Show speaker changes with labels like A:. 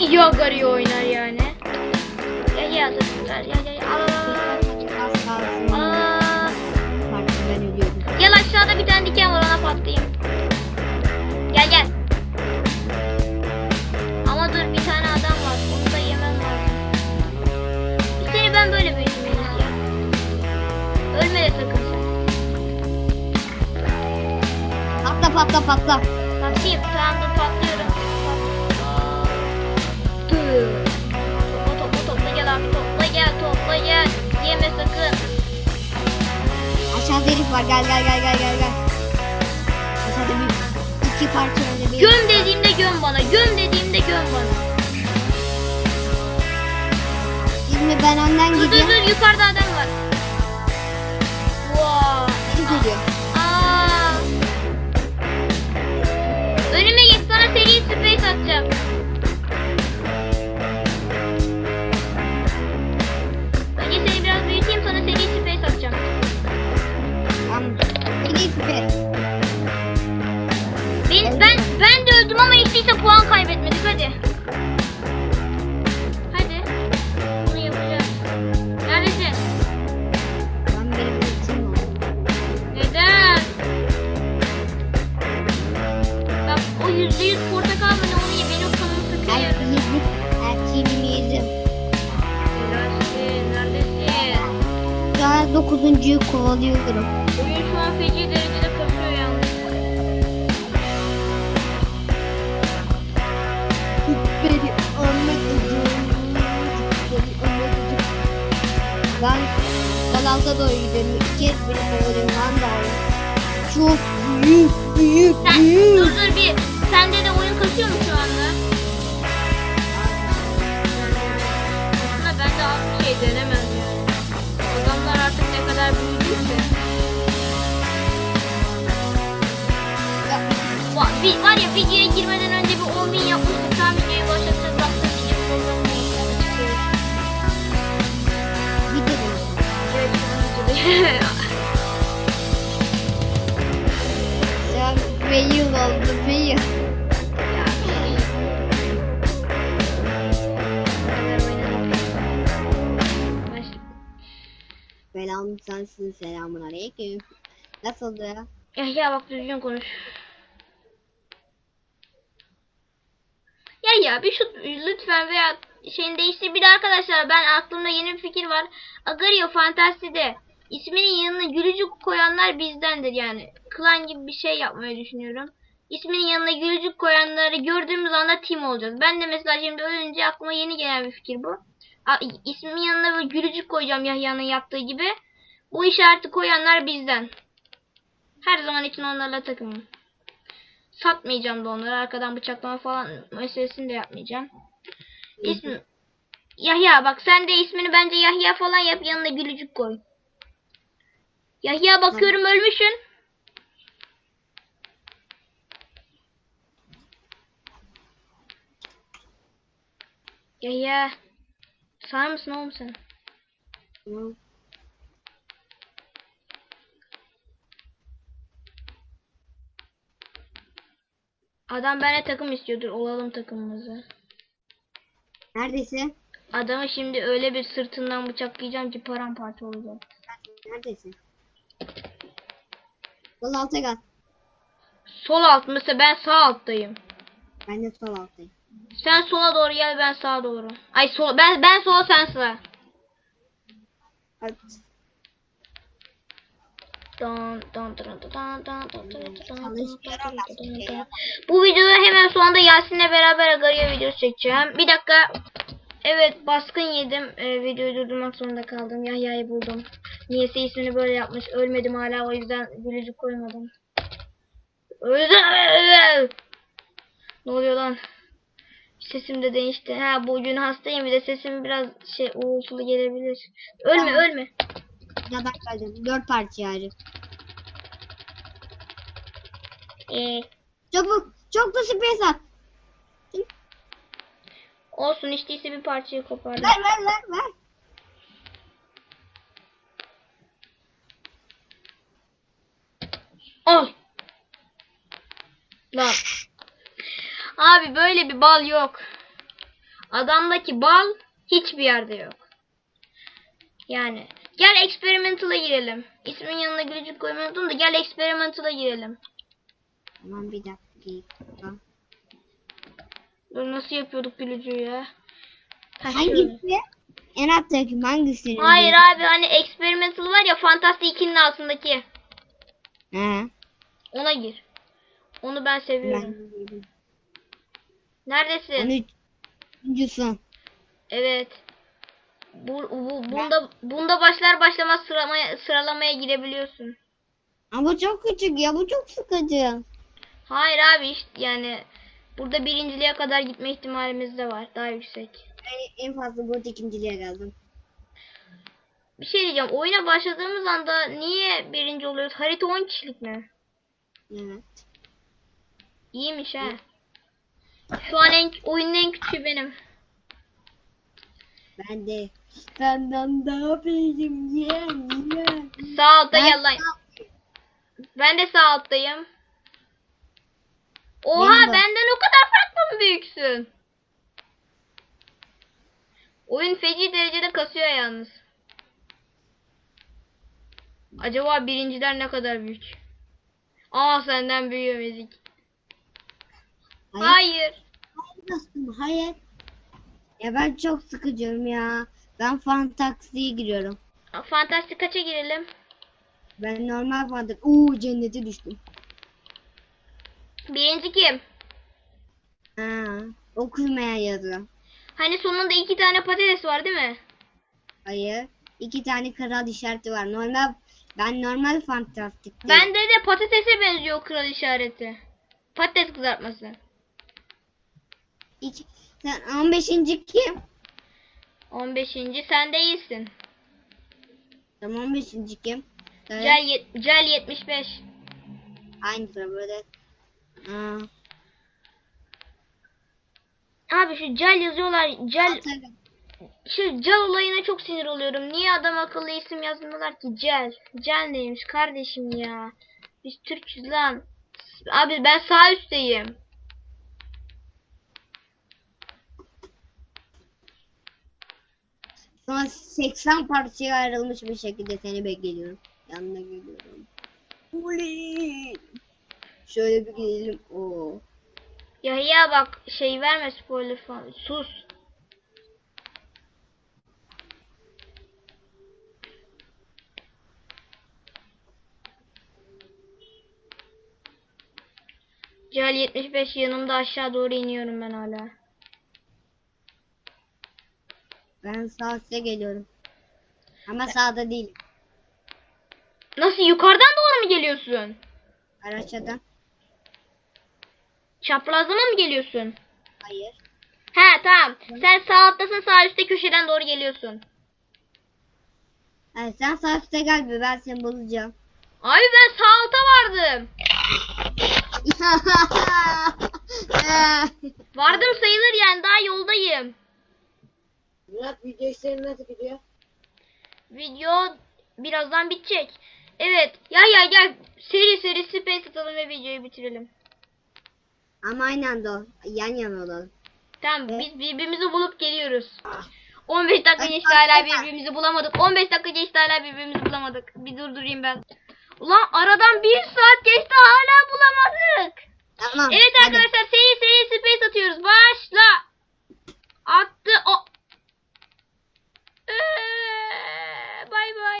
A: iyi agarıyor oynar yani.
B: Az kalsın.
A: Aa,
B: Pardon ben ölüyordum.
A: Gel aşağıda bir tane diken var ona patlayayım. Gel gel. Ama dur bir tane adam var. Onu da yemem lazım. Bir seni ben böyle iyisi ya. Ölme de sakın sen.
B: Patla patla patla.
A: Patlayayım. Dur Yeme sakın.
B: Aşağıda herif var gel gel gel gel gel gel. Aşağıda bir iki parça önde bir.
A: Göm dediğimde göm bana. Göm dediğimde göm bana.
B: Şimdi ben önden
A: Dur dur dur yukarıda adam var. Wow.
B: Beni geliyor. Dokuzuncuyu kovalıyorum.
A: Oyun şu an feci derecede kasıyor yalnız.
B: Beni anlatacağım. Beni anlatacağım. Ben Galalta doğru gidiyorum. İki kez beni kovalıyorum. Ben de abi. Çok büyük büyük
A: Sen
B: büyük.
A: dur dur bir. Sende de oyun kasıyor mu şu anda? Aslında bence az bir şey denemez yani. Bir- var ya videoya girmeden önce bir 10 bin yapmıştık. Tam videoyu başlatacağız. Baktık hiç programı.
B: Bir benim.
A: Evet.
B: Sen fail oldu fail.
A: Ya,
B: Selam sensin selamun aleyküm. Nasıldı ya?
A: Ya ya bak düzgün konuş. Ya ya bir şu lütfen veya şeyini değiştir. Bir de arkadaşlar ben aklımda yeni bir fikir var. Agario Fantasy'de isminin yanına gülücük koyanlar bizdendir yani. Klan gibi bir şey yapmayı düşünüyorum. İsminin yanına gülücük koyanları gördüğümüz anda team olacağız. Ben de mesela şimdi ölünce aklıma yeni gelen bir fikir bu. A, ismin yanına böyle gülücük koyacağım Yahya'nın yaptığı gibi. Bu işareti koyanlar bizden. Her zaman için onlarla takımım. Satmayacağım da onları. Arkadan bıçaklama falan meselesini de yapmayacağım. İsmi Yahya bak sen de ismini bence Yahya falan yap yanına gülücük koy. Yahya bakıyorum ölmüşsün. Yahya sağ mısın oğlum sen?
B: Tamam.
A: Adam benimle takım istiyordur. Olalım takımımızı.
B: Neredesin?
A: Adamı şimdi öyle bir sırtından bıçaklayacağım ki paramparça olacak.
B: Neredesin? Sol alta gel.
A: Sol alt mısa ben sağ alttayım.
B: Ben de sol alttayım.
A: Sen sola doğru gel ben sağa doğru. Ay sol ben ben sola sen sağa.
B: Hadi.
A: Bu videoda hemen anda Yasin'le beraber Agaria videosu çekeceğim. Bir dakika. Evet baskın yedim. Ee, videoyu durdurmak zorunda kaldım. Yahya'yı buldum. Niyeyse ismini böyle yapmış. Ölmedim hala o yüzden gülücük koymadım. Öldüm. Ne oluyor lan? Sesim de değişti. Ha bugün hastayım bir de sesim biraz şey uğultulu gelebilir. Ölme ölme.
B: Ya ben geldim. Dört parça yani.
A: Ee,
B: Çabuk. Çok da sürpriz at.
A: olsun hiç değilse bir parçayı kopardım.
B: Ver ver ver ver.
A: Al. Lan. Abi böyle bir bal yok. Adamdaki bal hiçbir yerde yok. Yani gel experimental'a girelim. İsmin yanına gülücük koymayı da gel experimental'a girelim.
B: Tamam bir dakika.
A: Dur nasıl yapıyorduk gülücüğü ya?
B: Hangisi? En alttaki hangisi?
A: Hayır abi hani experimental var ya Fantastic 2'nin altındaki.
B: He.
A: Ona gir. Onu ben seviyorum.
B: Ben
A: Neredesin?
B: 13. son.
A: Evet. Bu, bu, bunda bunda başlar başlamaz sıralamaya, sıralamaya girebiliyorsun.
B: Ama çok küçük ya bu çok sıkıcı.
A: Hayır abi işte yani burada birinciliğe kadar gitme ihtimalimiz de var. Daha yüksek.
B: Ben en fazla bu ikinciliğe geldim.
A: Bir şey diyeceğim. Oyuna başladığımız anda niye birinci oluyoruz? Harita 10 kişilik mi?
B: Evet.
A: İyiymiş ha. Şu an en, oyunun en küçüğü benim.
B: Ben de senden daha büyüğüm yeğen yeğen.
A: Sağ altta gel lan. Ben de sağ alttayım. Oha
B: Benim de.
A: benden o kadar farklı mı büyüksün? Oyun feci derecede kasıyor yalnız. Acaba birinciler ne kadar büyük? Aa senden büyüyor müzik.
B: Hayır.
A: Hayır.
B: Hayır dostum hayır. Ya ben çok sıkıcıyım ya. Ben fantaksiye giriyorum.
A: Fantastik kaça girelim?
B: Ben normal fantak. Uuu cennete düştüm.
A: Birinci kim?
B: Ha, okunmayan yazı.
A: Hani sonunda iki tane patates var değil mi?
B: Hayır. İki tane kral işareti var. Normal ben normal fantastik.
A: Bende de patatese benziyor o kral işareti. Patates kızartması.
B: İki, sen 15. kim?
A: 15. sen değilsin.
B: Tamam 15. kim? Söyle.
A: Cel, yet- Cel 75.
B: Aynı böyle. Aa,
A: Abi şu Cel yazıyorlar. Cel
B: tabii.
A: şu Cel olayına çok sinir oluyorum. Niye adam akıllı isim yazmıyorlar ki Cel? Cel neymiş kardeşim ya? Biz Türk'üz lan. Abi ben sağ üstteyim.
B: Şu an 80 parçaya ayrılmış bir şekilde seni bekliyorum. Yanına geliyorum. Oley! Şöyle bir gidelim. Oo.
A: Ya ya bak şey verme spoiler falan. Sus. Cel 75 yanımda aşağı doğru iniyorum ben hala.
B: Ben sağ üstte geliyorum. Ama sağda değil.
A: Nasıl yukarıdan doğru mu geliyorsun?
B: Araçadan.
A: Çaprazlama mı geliyorsun?
B: Hayır.
A: He tamam. Sen sağ alttasın sağ üstte köşeden doğru geliyorsun.
B: Yani sen sağ üstte gel bir ben seni bulacağım.
A: Abi ben sağ alta vardım. Vardım sayılır yani daha yoldayım.
B: Murat video işleri nasıl gidiyor?
A: Video birazdan bitecek. Evet. Ya ya gel seri seri space atalım ve videoyu bitirelim.
B: Ama aynı anda ol. yan yana olalım.
A: Tamam evet. biz birbirimizi bulup geliyoruz. 15 dakika geçti hala birbirimizi bulamadık. 15 dakika geçti hala birbirimizi bulamadık. Bir durdurayım ben. Ulan aradan bir saat geçti hala bulamadık.
B: Tamam. Evet arkadaşlar
A: hadi. seri seri space atıyoruz. Başla. Attı. O